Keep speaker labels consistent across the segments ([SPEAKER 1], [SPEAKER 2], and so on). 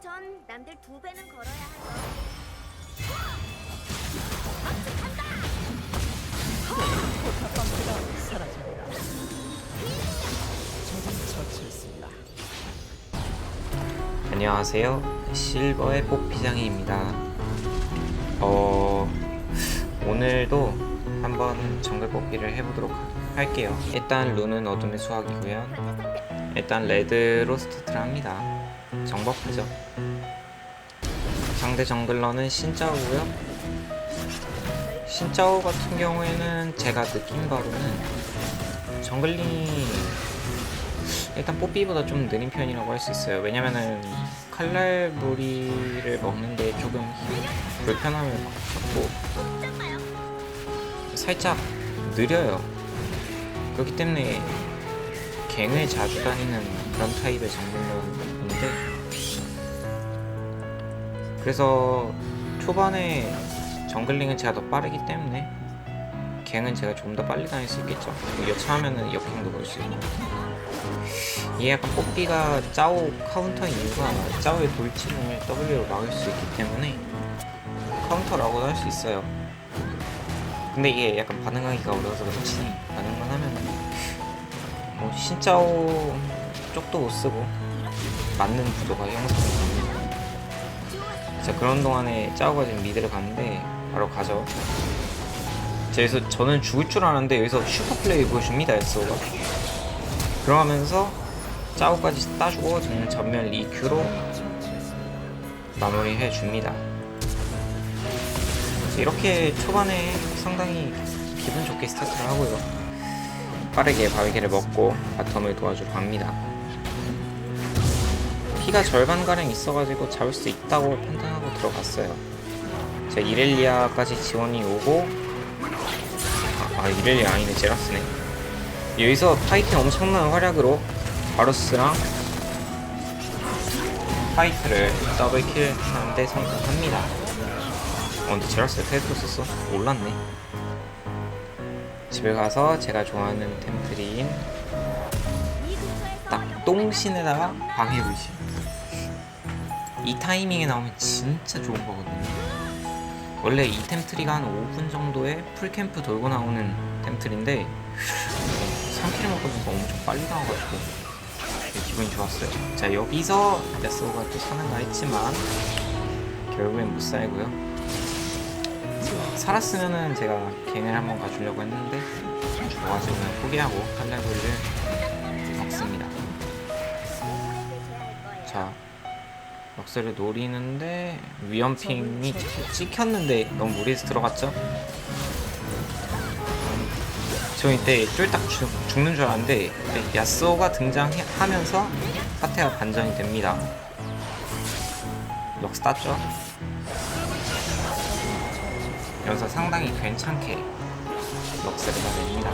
[SPEAKER 1] 전 남들 두 배는 걸어야 하죠.
[SPEAKER 2] 안녕하세요. 실버의 뽑기장이입니다. 어, 오늘도 한번 정글 뽑기를 해보도록 할게요. 일단 룬은 어둠의 수학이고요. 일단 레드 로 스타트를 합니다. 정법하죠. 상대 정글러는 신짜오고요. 신짜오 같은 경우에는 제가 느낀 바로는 정글링이 일단 뽀삐보다 좀 느린 편이라고 할 수 있어요. 왜냐면은 칼날무리를 먹는데 조금 힘- 불편함을
[SPEAKER 1] 마요.
[SPEAKER 2] 살짝 느려요. 그렇기 때문에 갱을 자주 다니는 그런 타입의 정글러인데 그래서 초반에 정글링은 제가 더 빠르기 때문에 갱은 제가 좀 더 빨리 다닐 수 있겠죠. 여차하면은 역행도 걸수 있고 이게 약간 뽀삐가 짜오 카운터인 이유가 짜오의 돌진을 W로 막을 수 있기 때문에 카운터라고도 할 수 있어요. 근데 이게 약간 반응하기가 어려워서 그렇지 반응만 하면 뭐 신짜오 쪽도 못 쓰고 맞는 구도가 형성이 됩니다. 자 그런 동안에 짜오가 지금 미드를 갔는데 바로 가죠. 자, 여기서 저는 죽을 줄 알았는데 여기서 슈퍼 플레이 보여줍니다 엑소가. 그러면서 짜오까지 따주고 저는 전면 리큐로 마무리해 줍니다. 이렇게 초반에 상당히 기분 좋게 스타트를 하고요. 빠르게 바위개를 먹고 바텀을 도와주러 갑니다. 피가 절반가량 있어가지고 잡을 수 있다고 판단하고 들어갔어요. 자, 이렐리아까지 지원이 오고 아, 아 이렐리아 아니네 제라스네. 여기서 파이팅 엄청난 활약으로 바로스랑 파이트를 더블킬 하는데 성공합니다. 어, 근데 제라스가 테드로 썼어? 몰랐네. 집에 가서 제가 좋아하는
[SPEAKER 1] 근처에서
[SPEAKER 2] 딱 똥신에다가 방해불신. 이 타이밍에 나오면 진짜 좋은 거거든요. 원래 이 템트리가 한 5분 정도에 풀캠프 돌고 나오는 템트리인데 3킬을 먹어보니까 엄청 빨리 나와가지고 기분이 좋았어요. 자 여기서 야스오가 또 사는가 했지만 결국엔 못 살고요. 살았으면은 제가 갱을 한번 가주려고 했는데 그냥 포기하고 칼날볼을 먹습니다. 자 럭스를 노리는데 위험핑이 찍혔는데 너무 무리해서 들어갔죠? 저 이때 쫄딱 죽, 죽는 줄 알았는데 야스오가 등장하면서 사태가 반전이 됩니다. 럭스 땄죠? 여기서 상당히 괜찮게 럭스를 가집니다.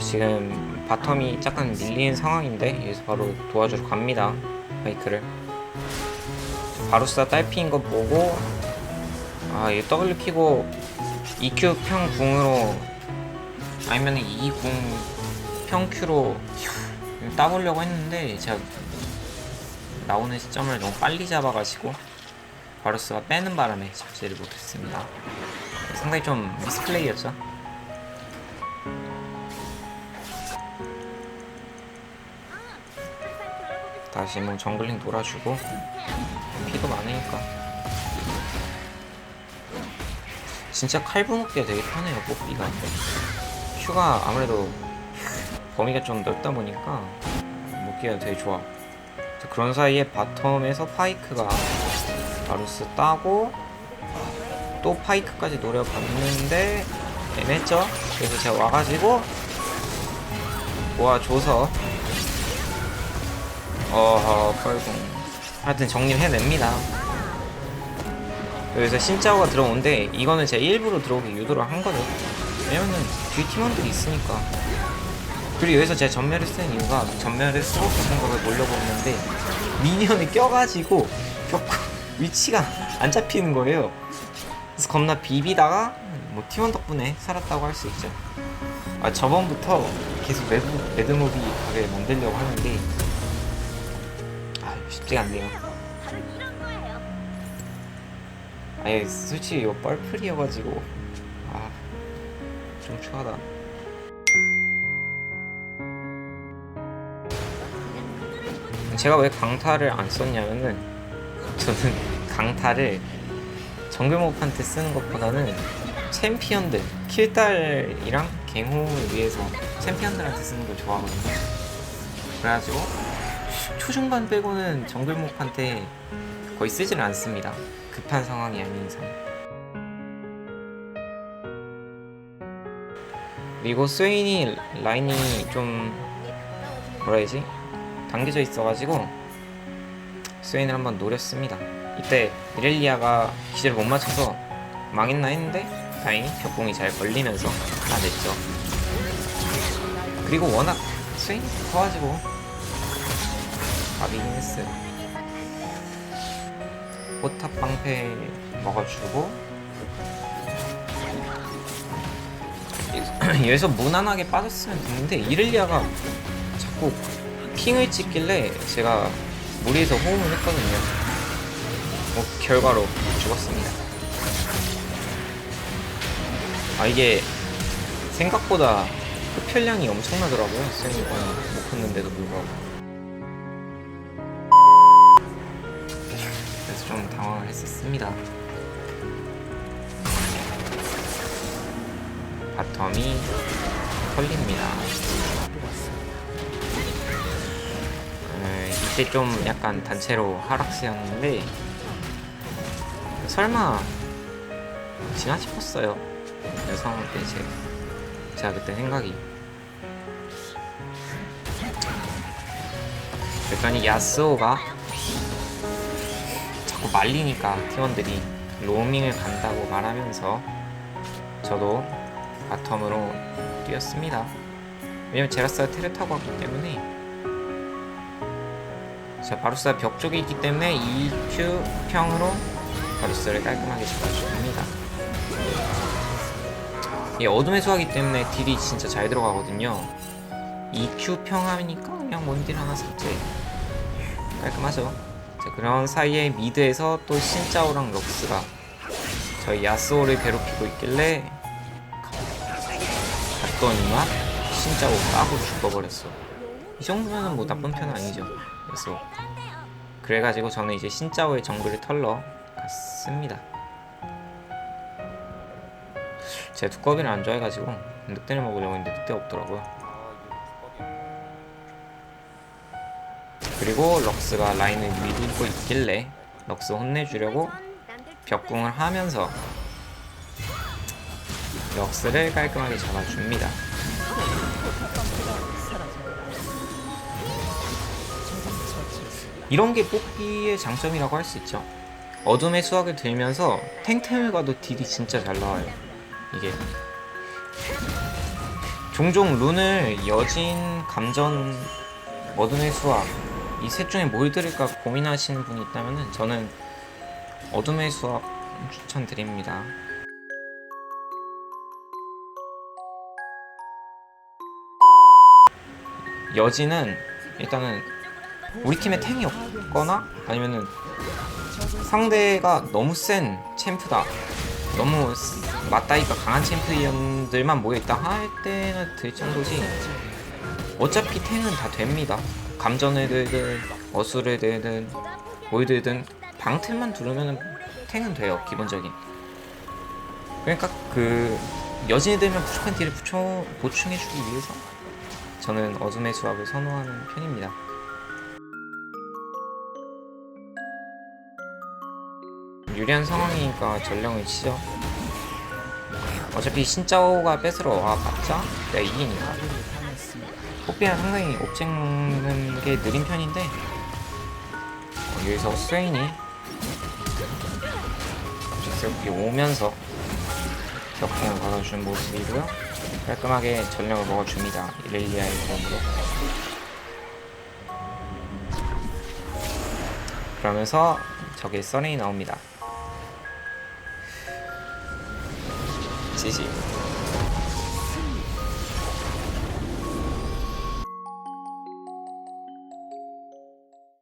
[SPEAKER 2] 지금 바텀이 약간 밀리는 상황인데 여기서 바로 도와주러 갑니다. 바이크를. 바루스가 딸피인 거 보고 아, 얘 W 키고 EQ 평 궁으로 아니면 2궁 평 큐로 따보려고 했는데 제가 나오는 시점을 너무 빨리 잡아가지고 바루스가 빼는 바람에 잡지를 못했습니다. 상당히 좀 미스플레이였죠. 다시 뭐 정글링 돌아주고 피도 많으니까. 진짜 칼부 먹기가 되게 편해요 뽀삐가. 큐가 아무래도 범위가 좀 넓다 보니까 먹기가 되게 좋아. 자, 그런 사이에 바텀에서 파이크가 바루스 따고 또 파이크까지 노려봤는데 애매했죠? 그래서 제가 와가지고 모아줘서 어허 뻘궁 하여튼 정리해냅니다. 여기서 신짜오가 들어오는데 이거는 제가 일부러 들어오게 유도를 한 거죠. 왜냐면은 뒤에 팀원들이 있으니까. 그리고 여기서 제가 전멸을 쓴 이유가 전멸을 쓰고 같은 거를 몰려고 했는데 미니언이 껴가지고 벽 위치가 안 잡히는 거예요. 그래서 겁나 비비다가 뭐 팀원 덕분에 살았다고 할 수 있죠. 아 저번부터 계속 매드, 매드무비 가게 만들려고 하는데 아 쉽지가 않네요. 아니 솔직히 이거 뻘풀이여가지고. 아좀 추하다. 제가 왜 강타를 안 썼냐면은 저는 강타를 정글 모프한테 쓰는 것보다는 챔피언들 킬달이랑 갱호를 위해서 챔피언들한테 쓰는 걸 좋아하거든요. 그래가지고 초중반 빼고는 정글 모프한테 거의 쓰질 않습니다. 급한 상황이 아닌 이상. 그리고 스웨인이 라인이 좀 뭐라 해야지? 당겨져 있어가지고 스웨인을 한번 노렸습니다. 이때 이렐리아가 기절을 못 맞춰서 망했나 했는데 다행히 벽공이 잘 걸리면서 하나 냈죠. 그리고 워낙 스웨인이 커가지고 밥이긴 했어요. 포탑 방패 먹어주고. 여기서 무난하게 빠졌으면 됐는데 이렐리아가 자꾸 핑을 찍길래 제가 무리해서 호응을 했거든요. 뭐 결과로 죽었습니다. 아 이게 생각보다 흡혈량이 엄청나더라고요. 스윙이 못 컸는데도 불구하고 좀 당황을 했었습니다. 바텀이 털립니다. 음, 이때 좀 약간 단체로 하락세였는데 설마 지나 싶었어요. 그 상황 때 제, 제가 그때 생각이. 그랬더니 야스오가 자꾸 말리니까 팀원들이 로밍을 간다고 말하면서 저도 바텀으로 뛰었습니다. 왜냐면 제라스가 테를 타고 왔기 때문에. 자 바루스가 벽 쪽에 있기 때문에 EQ 평으로 바루스를 깔끔하게 잡아줍니다. 이 어둠의 수하기 때문에 딜이 진짜 잘 들어가거든요. EQ 평하니까 그냥 원딜 하나 삭제 깔끔하죠 자 그런 사이에 미드에서 또 신짜오랑 럭스가 저희 야스오를 괴롭히고 있길래 갔더니만 신짜오 까고 죽어버렸어. 이 정도면은 뭐 나쁜 편은 아니죠. 그래서 그래가지고 저는 이제 신짜오의 정글을 털러 갔습니다. 제가 두꺼비를 안 좋아해가지고 늑대를 먹으려고 했는데 늑대 없더라고요 그리고 럭스가 라인을 밀고 있길래 럭스 혼내주려고 벽궁을 하면서 럭스를 깔끔하게 잡아줍니다. 이런 게 뽀삐의 장점이라고 할 수 있죠. 어둠의 수학을 들면서 탱탱을 가도 딜이 진짜 잘 나와요. 이게 종종 룬을 여진, 감전, 어둠의 수학 이 셋 중에 뭘 들을까 고민하시는 분이 있다면 저는 어둠의 수학 추천드립니다. 여진은 일단은 우리 팀에 탱이 없거나 아니면은 상대가 너무 센 챔프다 너무 맞다이가 강한 챔피언들만 모여있다 할 때는 들 정도지 어차피 탱은 다 됩니다 들든 어수를 들든 뭘 들든 방템만 두르면 탱은 돼요 기본적인. 그러니까 그 여진이 들면 부족한 딜을 부초, 보충해주기 위해서 저는 어둠의 수학을 선호하는 편입니다. 유리한 상황이니까 전령을 치죠. 어차피 신짜오가 뺏으러 와봤자 내가 이기니까 뽀삐는 상당히 옵젝 먹는 게 느린 편인데 어, 여기서 스웨인이 갑작스럽게 오면서 격풍을 걸어준 모습이고요. 깔끔하게 전령을 먹어줍니다. 이렐리아의 공으로. 그러면서 저게 써레이 나옵니다. 지지